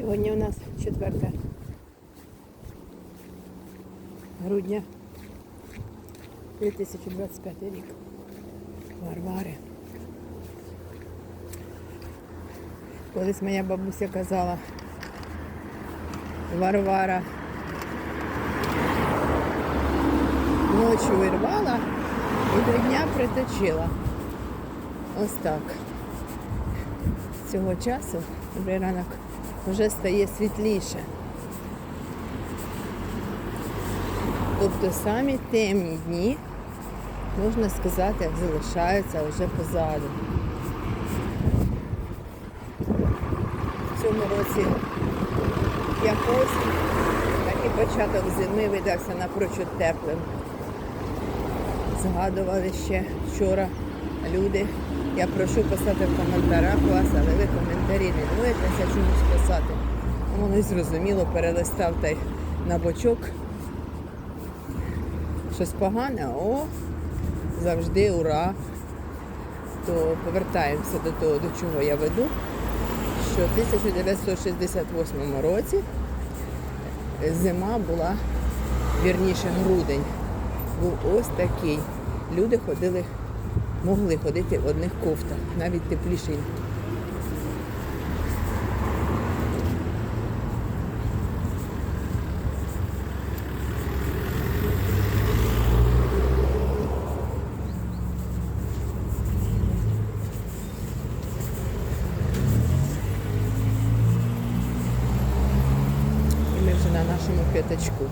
Сьогодні у нас 4 грудня 2025 рік. Варвари. Колись моя бабуся казала, Варвара ночі вирвала і до дня приточила. Ось так. Цього часу вже ранок вже стає світліше. Тобто самі темні дні, можна сказати, залишаються вже позаду. В цьому році як осінь, так і початок зими видався напрочуд теплим. Згадували ще вчора люди. Я прошу писати в коментарях вас, але ви коментарі не дивитеся чомусь писати. Ну, Воно зрозуміло, перелистав та й на бочок. Щось погане, о, завжди ура. То повертаємося до того, до чого я веду, що в 1968 році зима була, вірніше, грудень був ось такий. Люди ходили, могли ходити в одних кофтах, навіть тепліший. І ми вже на нашому п'ятачку.